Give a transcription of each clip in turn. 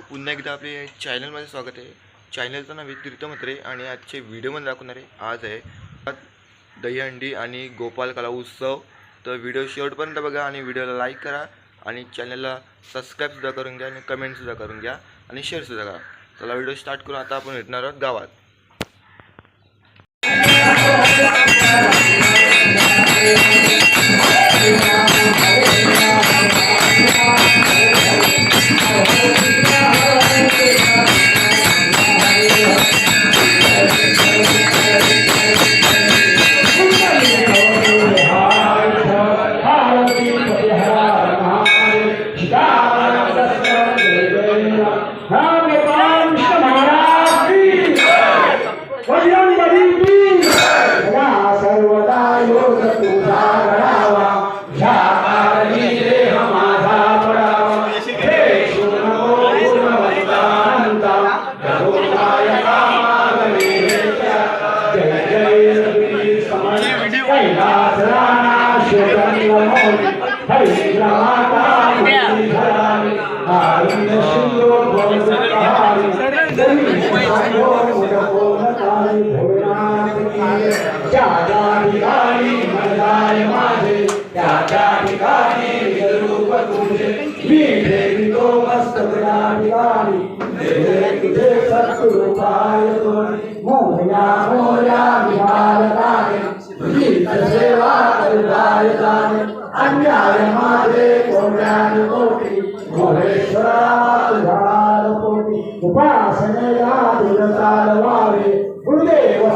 मित्रांनो पुन्हा एकदा आपले चॅनलमध्ये स्वागत आहे. चॅनलचं नाव आहे तीर्थमत्रे आणि आजचे व्हिडिओमध्ये दाखवणार आहे. आज आहे दहीहंडी आणि गोपाल कला उत्सव. तर व्हिडिओ शेवटपर्यंत बघा आणि व्हिडिओला लाईक करा आणि चॅनलला सबस्क्राईबसुद्धा करून घ्या आणि कमेंटसुद्धा करून घ्या आणि शेअरसुद्धा करा. चला व्हिडिओ स्टार्ट करू आता आपण भेटणार आहोत गावात. सर्वदा तुझे मी देवितो मस्तक या ठिकाणी देवे तुझे सत्स्वरूपाय तोरी मोर्या मोर्या विहारताने तुझी सेवा करताय जाणे अन्याय माझे कोट्यान कोटी मोरेश्वरा तुझ्याल पोटी उपासनेला तुझ चालवावे गुरुदेव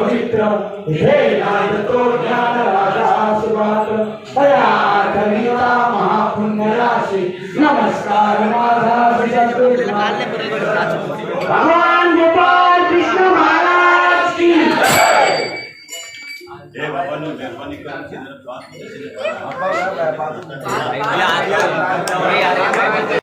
पवित्र हे नांदतो ज्ञान राजा सुभात्र तया धनिता महापुण्य राशी. नमस्कार माझा भगवान गोपाल कृष्ण महाराज की. लुण्याचा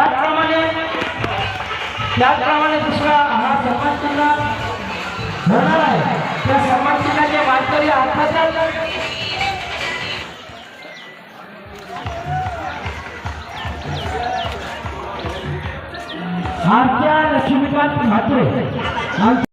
त्याचप्रमाणे त्याचप्रमाणे दुसरा हा समाज होणार आहे. त्या समाज वारकरी मानकरी आत्महत्या आमच्या लक्ष्मीकांत म्हात्रे.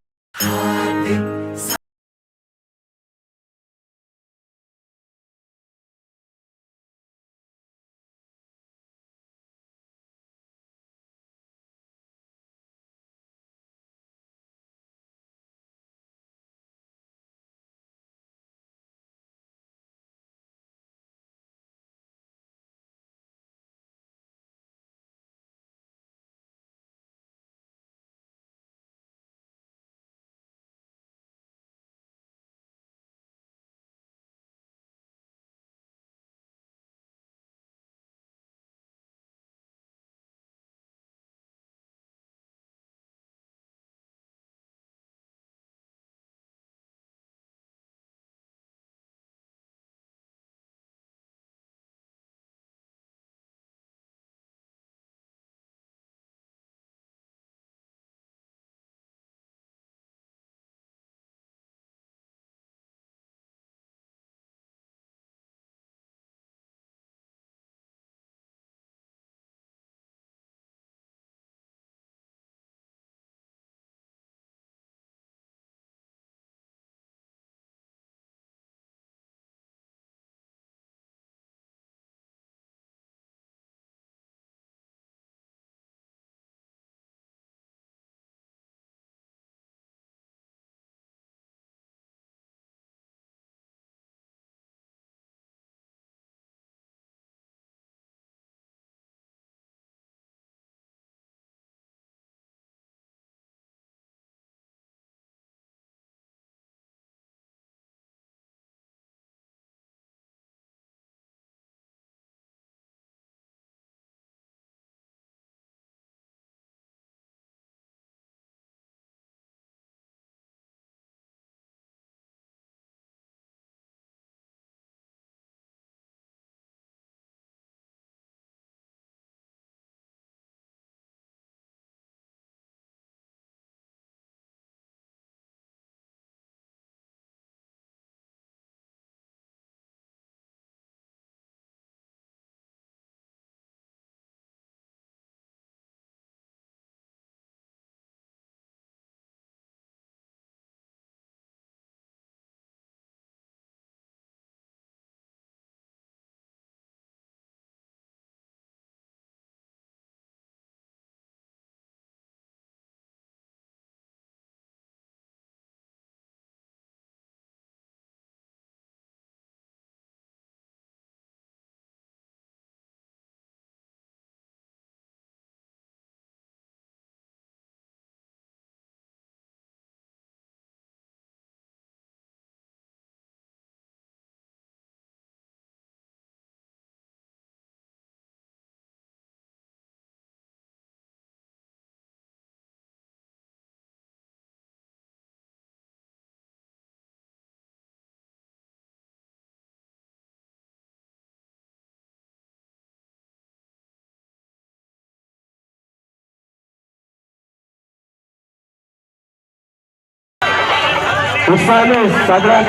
उत्साहाने साजरा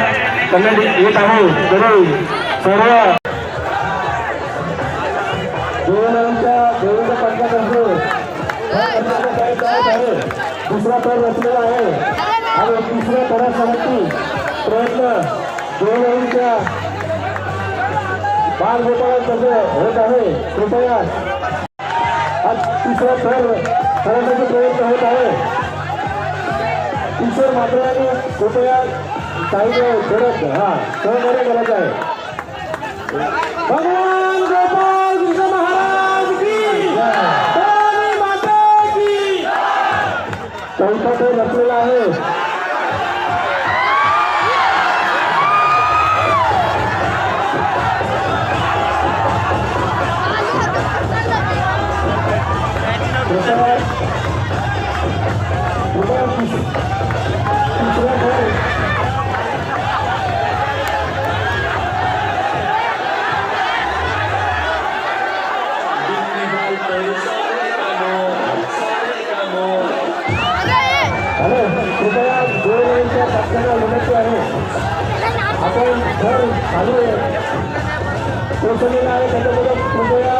करण्यात येत आहे. तरी सर्व देवनांच्या देवेंद्र पाटलातर्फे दुसरा तर रचलेला आहे. आणि तिसऱ्या तरासाठी प्रयत्न देवनांच्या बालगोपाळांतर्फे होत आहे. कृपया हा तिसरा थर करण्याचा प्रयत्न होत आहे. किशोर मात्र कृपया काही वेळ करत हा सहकार्य करायचं आहे. भगवान गोपाल कृपया दोन वेळच्या पक्षांना विनंती आहे. आपण घर चालू आहे पोहोचलेलं आहे त्याच्याबरोबर कृपया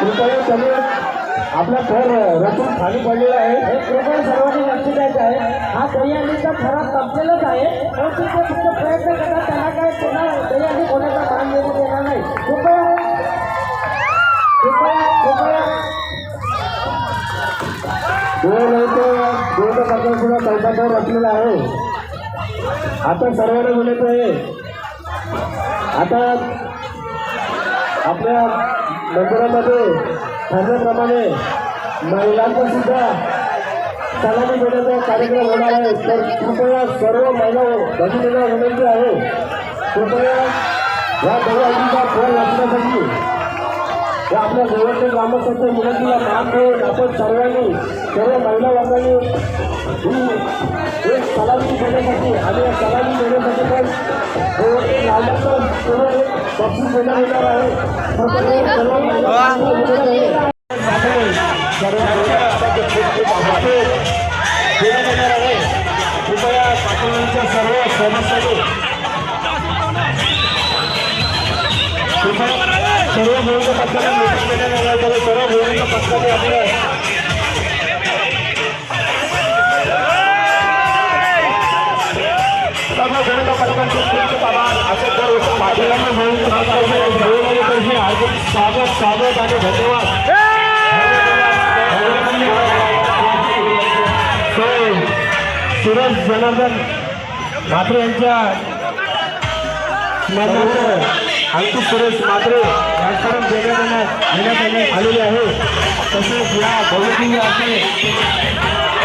कृपया सगळे आपला घर रचून खाली पडलेला आहे. कृपया सर्वांनी लक्ष द्यायचं आहे. हा दहीहंडीचा खराब संपलेलाच आहे. परंतु ते फक्त प्रयत्न करतात त्यांना काय पुन्हा दहीहंडी कोणाचा काम देऊ देणार नाही. कृपया कृपया कृपया दोन दोन सुद्धा चौकावर रचलेला आहे आता सर्वांना विनंती आहे आता आपल्या मंदिरामध्ये ठरल्याप्रमाणे महिलांचा सुद्धा सलामी देण्याचा कार्यक्रम होणार आहे. तर कृपया सर्व महिला भगिनीला विनंती आहे कृपया या दरवाजीचा फोन वाचण्यासाठी या आपल्या गोव्याच्या ग्रामस्थांच्या विनंतीला मान देऊन आपण सर्वांनी सर्व महिला वर्गाने ही एक सलामी देण्यासाठी आणि या सलामी देण्यासाठी पण लावण्याचं सर्व एक बक्षीस देण्यात येणार आहे. कृपया पाटीलच्या सर्व सदस्यांनी सर्व असे पक्षाने सर्व मिळून पक्षाने आपल्या स्वागत स्वागत आणि धन्यवाद तो सुरज जनार्दन म्हात्रे यांच्या स्मरणार्थ अंकुश सुरेश मात्रे. यांच्याकडून देण्यात देण्यात आलेले आहे तसेच या बहुकीय असे